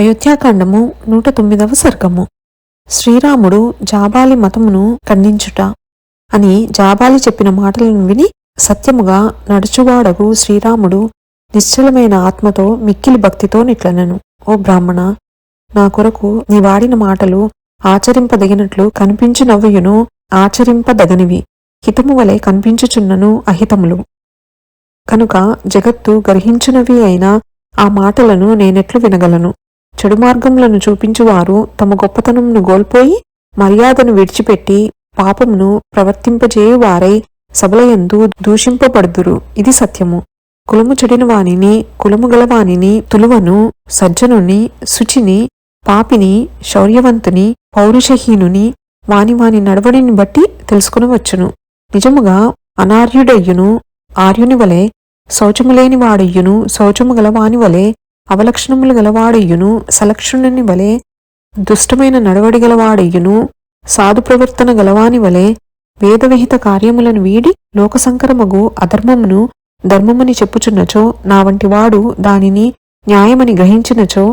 అయోధ్యాకాండము నూట తొమ్మిదవ సర్గము. శ్రీరాముడు జాబాలి మతమును ఖండించుట అని జాబాలి చెప్పిన మాటలను విని సత్యముగా నడుచువాడగు శ్రీరాముడు నిశ్చలమైన ఆత్మతో మిక్కిలి భక్తితో నిట్లనెను. ఓ బ్రాహ్మణ నా కొరకు నీ వాడిన మాటలు ఆచరింపదగినట్లు కనిపించినవ్వయును ఆచరింపదగనివి. హితము వలె కనిపించుచున్నను అహితములు. కనుక జగత్తు గ్రహించునవి అయిన ఆ మాటలను నేనెట్లు వినగలను. చెడు మార్గములను చూపించువారు తమ గొప్పతనమును గోల్పోయి మర్యాదను విడిచిపెట్టి పాపమును ప్రవర్తింపజేయువారై సభలయందు దూషింపబడుదురు. ఇది సత్యము. కులము చెడిన వానిని కులము గలవానిని తులువను సజ్జనుని శుచిని పాపిని శౌర్యవంతుని పౌరుషహీనుని వాని వాని నడవడిని బట్టి తెలుసుకునవచ్చును. నిజముగా అనార్యుడయ్యును ఆర్యుని వలె శౌచములేని వాడయ్యును శౌచము గలవాని వలె అవలక్షణములు గలవాడయ్యును సలక్షణుని వలె దుష్టమైన నడవడి గలవాడయ్యును సాధు ప్రవర్తన గలవాని వలె వేదవిహిత కార్యములను వీడి లోకసంకరమగు అధర్మమును ధర్మమని చెప్పుచున్నచో నా వంటివాడు దానిని న్యాయమని గ్రహించినచో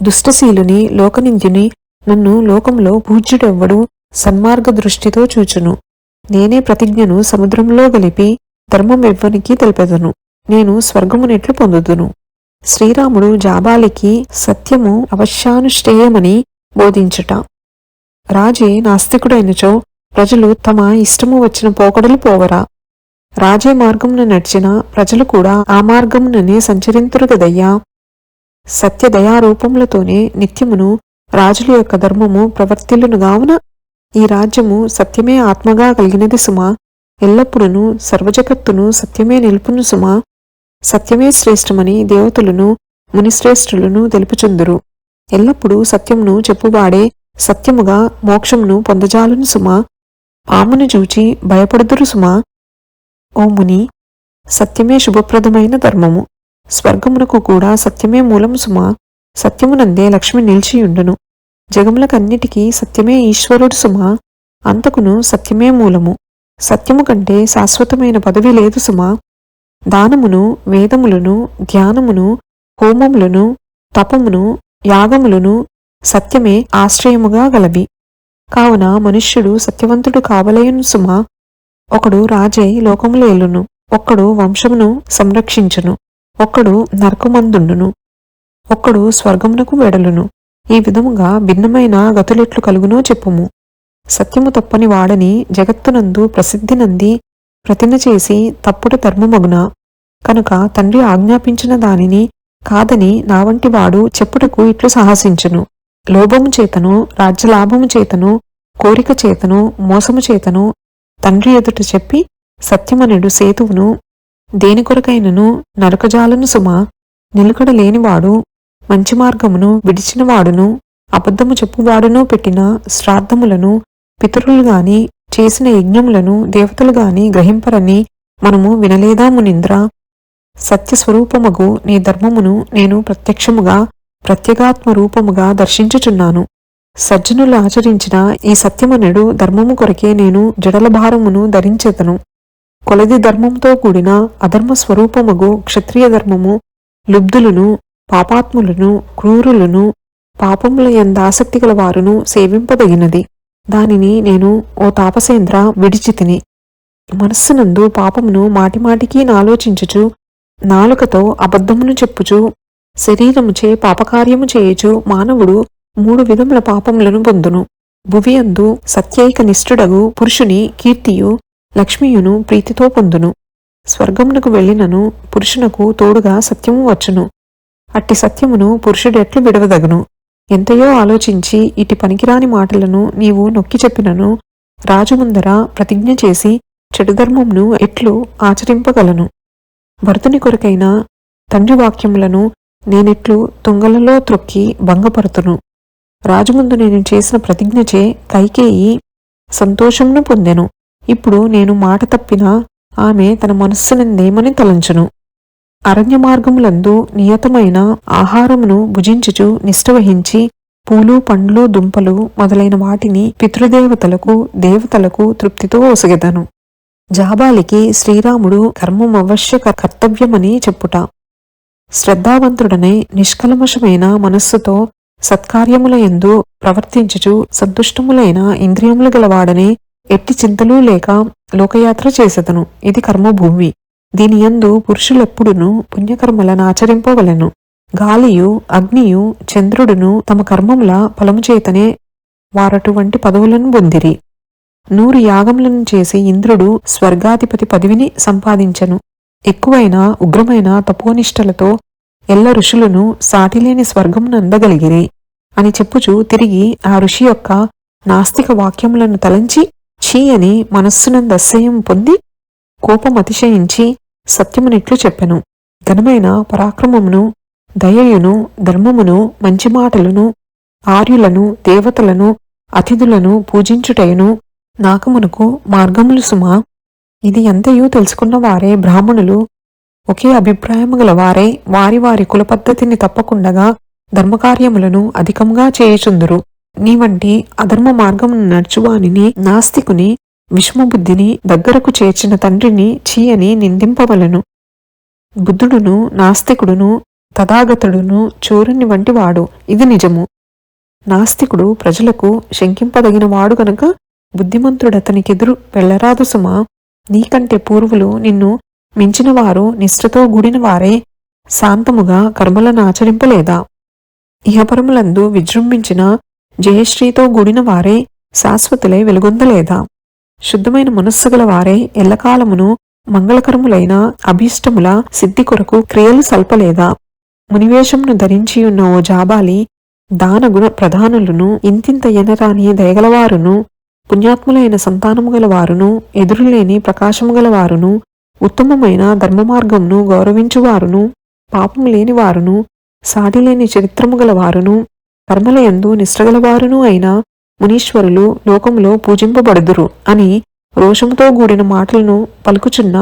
దుష్టశీలుని లోకనింద్యుని నన్ను లోకంలో పూజ్యుడెవ్వడు సన్మార్గ దృష్టితో చూచును. నేనే ప్రతిజ్ఞను సముద్రంలో గలిపి ధర్మమెవ్వనికి తెలిపెదను. నేను స్వర్గమునెట్లు పొందుదును. శ్రీరాముడు జాబాలికి సత్యము అవశ్యానుష్ఠేయమని బోధించుట. రాజే నాస్తికుడైనచో ప్రజలు తమ ఇష్టము వచ్చిన పోకడలు పోవరా. రాజే మార్గమును నడిచిన ప్రజలు కూడా ఆ మార్గముననే సంచరింతురు గదయ్యా సత్య దయారూపములతోనే నిత్యమును రాజుల యొక్క ధర్మము ప్రవర్తిల్లునుగావున ఈ రాజ్యము సత్యమే ఆత్మగా కలిగినది సుమా. ఎల్లప్పుడూ సర్వజగత్తును సత్యమే నిలుపును సుమా. సత్యమే శ్రేష్టమని దేవతలను మునిశ్రేష్ఠులను తెలుపుచుందురు. ఎల్లప్పుడూ సత్యమును చెప్పువాడే సత్యముగా మోక్షమును పొందజాలును సుమా. పామును చూచి భయపడుదురు సుమా. ఓ ముని సత్యమే శుభప్రదమైన ధర్మము. స్వర్గమునకు కూడా సత్యమే మూలము సుమా. సత్యమునందే లక్ష్మి నిలిచియుండును. జగములకన్నిటికీ సత్యమే ఈశ్వరుడు సుమా. అంతకును సత్యమే మూలము. సత్యము కంటే శాశ్వతమైన పదవి లేదు సుమా. దానమును వేదములను ధ్యానమును హోమములను తపమును యాగములను సత్యమే ఆశ్రయముగా గలవి. కావున మనుష్యుడు సత్యవంతుడు కావలేయును సుమా ఒకడు రాజై లోకములేలును ఒక్కడు వంశమును సంరక్షించును ఒక్కడు నరకమందుండును ఒక్కడు స్వర్గమునకు వెడలును. ఈ విధముగా భిన్నమైన గతులెట్లు కలుగునో చెప్పుము. సత్యము తప్పని వాడని జగత్తునందు ప్రసిద్ధి నంది ప్రతిన చేసి తప్పుడు ధర్మమగున? కనుక తండ్రి ఆజ్ఞాపించిన దానిని కాదని నా వంటి వాడు చెప్పుటకు ఇట్లు సాహసించును. లోభము చేతను రాజ్యలాభము చేతను కోరిక చేతను మోసము చేతను తండ్రి ఎదుట చెప్పి సత్యమనుడు సేతువును దేని కొరకైనను నరకజాలను సుమ నిలుకడ లేనివాడు మంచి మార్గమును విడిచినవాడును అబద్ధము చెప్పువాడును పెట్టిన శ్రాద్ధములను పితరులు గాని చేసిన యజ్ఞములను దేవతలు గాని గ్రహింపరని మనము వినలేదా మునింద్ర సత్యస్వరూపముగు నీ ధర్మమును నేను ప్రత్యక్షముగా ప్రత్యేగాత్మ రూపముగా దర్శించుచున్నాను. సజ్జనులు ఆచరించిన ఈ సత్యమనుడు ధర్మము కొరకే నేను జడల భారమును ధరించెదను కొలది ధర్మంతో కూడిన అధర్మ స్వరూపముగు క్షత్రియ ధర్మము లుబ్ధులను పాపాత్ములను క్రూరులను పాపముల ఎందాసక్తి గల వారును సేవింపదగినది. దానిని నేను ఓ తాపసేంద్ర విడిచితిని మనస్సునందు పాపమును మాటిమాటికి నాలోచించుచు నాలుకతో అబద్ధమును చెప్పుచు శరీరముచే పాపకార్యము చేయుచు మానవుడు మూడు విధముల పాపములను పొందును. భువియందు సత్యైక నిష్ఠుడగు పురుషుని కీర్తియు లక్ష్మియును ప్రీతితో పొందును. స్వర్గమునకు వెళ్ళినను పురుషునకు తోడుగా సత్యము వచ్చును. అట్టి సత్యమును పురుషుడెట్లు విడవదగును. ఎంతయో ఆలోచించి ఇటు పనికిరాని మాటలను నీవు నొక్కి చెప్పినను రాజు ముందర ప్రతిజ్ఞ చేసి చెడుధర్మంను ఎట్లు ఆచరింపగలను. భరతుని కొరకైన తండ్రి వాక్యములను నేనెట్లు తుంగలలో త్రొక్కి భంగపరుతును. రాజుముందు నేను చేసిన ప్రతిజ్ఞచే కైకేయి సంతోషమును పొందెను. ఇప్పుడు నేను మాట తప్పినా ఆమె తన మనస్సునందేమని తలంచును. అరణ్య మార్గములందు నియతమైన ఆహారమును భుజించుచు నిష్ఠవహించి పూలు పండ్లు దుంపలు మొదలైన వాటిని పితృదేవతలకు దేవతలకు తృప్తితో ఒసగెదను. జాబాలికి శ్రీరాముడు కర్మమవశ్య కర్తవ్యమని చెప్పుట. శ్రద్ధావంతుడనై నిష్కల్మషమైన మనస్సుతో సత్కార్యముల ఎందు ప్రవర్తించుచు సంతుష్టములైన ఇంద్రియములు గలవాడని ఎట్టి చింతలు లేక లోకయాత్ర చేసెదను. ఇది కర్మభూమి. దీని యందు పురుషులెప్పుడును పుణ్యకర్మలను ఆచరింపవలెను. గాలియు అగ్నియు చంద్రుడును తమ కర్మముల ఫలము చేతనే వారటువంటి పదవులను పొందిరి. నూరు యాగములను చేసి ఇంద్రుడు స్వర్గాధిపతి పదవిని సంపాదించెను. ఎక్కువైన ఉగ్రమైన తపోనిష్టలతో ఎల్ల ఋషులను సాటిలేని స్వర్గమును అందగలిగిరి అని చెప్పుచూ తిరిగి ఆ ఋషి యొక్క నాస్తిక వాక్యములను తలంచి ఛీ అని మనస్సునందు అసహ్యం పొంది కోపం అతిశయించి సత్యమునిట్లు చెప్పెను. ఘనమైన పరాక్రమమును దయయును ధర్మమును మంచి మాటలను ఆర్యులను దేవతలను అతిథులను పూజించుటయును నాకమునకు మార్గములు సుమా. ఇది ఎంతయూ తెలుసుకున్న వారే బ్రాహ్మణులు. ఒకే అభిప్రాయము గల వారే వారి వారి కుల పద్ధతిని తప్పకుండగా ధర్మకార్యములను అధికంగా చేయుచుందురు. నీ వంటి అధర్మ మార్గమును నడుచువానిని నాస్తికుని విషమబుద్ధిని దగ్గరకు చేర్చిన తండ్రిని చీయని నిందింపవలను. బుద్ధుడును నాస్తికుడును తథాగతుడును చోరుని వంటివాడు. ఇది నిజము. నాస్తికుడు ప్రజలకు శంకింపదగినవాడు గనక బుద్ధిమంతుడతనికెదురు వెళ్ళరాదు సుమా. నీకంటే పూర్వులు నిన్ను మించినవారు నిష్ఠతో గూడినవారే. శాంతముగా కర్మలను ఆచరింపలేదా? ఇహపరములందు విజృంభించిన జయశ్రీతో గూడిన వారే శాశ్వతులై వెలుగొందలేదా? శుద్ధమైన మనస్సు గల వారే ఎల్లకాలమును మంగళకరములైన అభీష్టముల సిద్ధి కొరకు క్రియలు సల్పలేదా? మునివేషమును ధరించి ఉన్న ఓ జాబాలి దానగుణ ప్రధానులను ఇంతింత ఎనరాని దయగలవారును పుణ్యాత్ములైన సంతానము గలవారును ఎదురులేని ప్రకాశము గలవారును ఉత్తమమైన ధర్మమార్గంను గౌరవించువారును పాపం లేని వారును సాటిలేని చరిత్రము గలవారును కర్మలయందు నిష్ఠగలవారును అయిన మునీశ్వరులు లోకంలో పూజింపబడుదురు అని రోషముతో కూడిన మాటలను పలుకుచున్న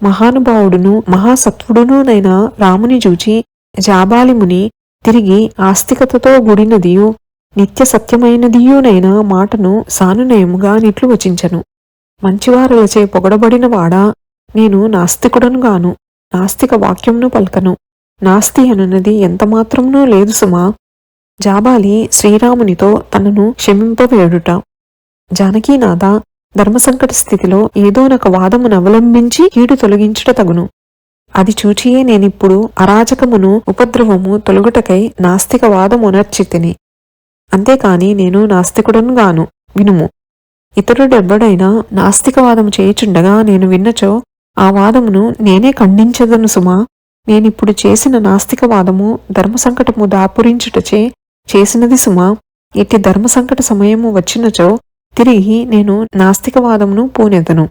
మహానుభావుడును మహాసత్వుడునునైన రాముని చూచి జాబాలి ముని తిరిగి ఆస్తికతతో కూడినదియు నిత్య సత్యమైనదియునైన మాటను సానునయముగా నిట్లు వచించను. మంచివారులచే పొగడబడిన వాడా నేను నాస్తికుడను గాను నాస్తిక వాక్యంను పలకను. నాస్తి అనున్నది ఎంతమాత్రమునూ లేదు సుమా జాబాలి శ్రీరామునితో తనను క్షమింపవేడుట జానకీనాథ ధర్మసంకట స్థితిలో ఏదోనొక వాదమును అవలంబించి కీడు తొలగించుట తగును. అది చూచియే నేనిప్పుడు అరాచకమును ఉపద్రవము తొలగుటకై నాస్తిక వాదమునర్చితిని అంతేకాని నేను నాస్తికుడను గాను వినుము. ఇతరుడెవ్వడైనా నాస్తికవాదము చేయుచుండగా నేను విన్నచో ఆ వాదమును నేనే ఖండించదను సుమా. నేనిప్పుడు చేసిన నాస్తికవాదము ధర్మసంకటము దాపురించుటచే చేసినది సుమా. ఇట్టి ధర్మసంకట సమయము వచ్చినచో తిరిగి నేను నాస్తికవాదమును పూనెదను.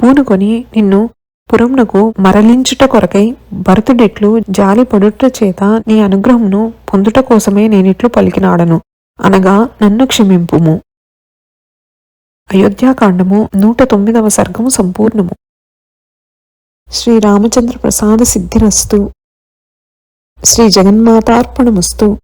పూనుకొని నిన్ను పురమునకు మరలించుట కొరకై భరతుడిట్లు జాలి పడుట చేత నీ అనుగ్రహమును పొందుట కోసమే నేనిట్లు పలికినాడను. అనగా నన్ను క్షమింపుము. అయోధ్యాకాండము నూట తొమ్మిదవ సర్గము సంపూర్ణము. శ్రీ రామచంద్ర ప్రసాద సిద్ధిరస్తు. శ్రీ జగన్మాతార్పణమస్తు.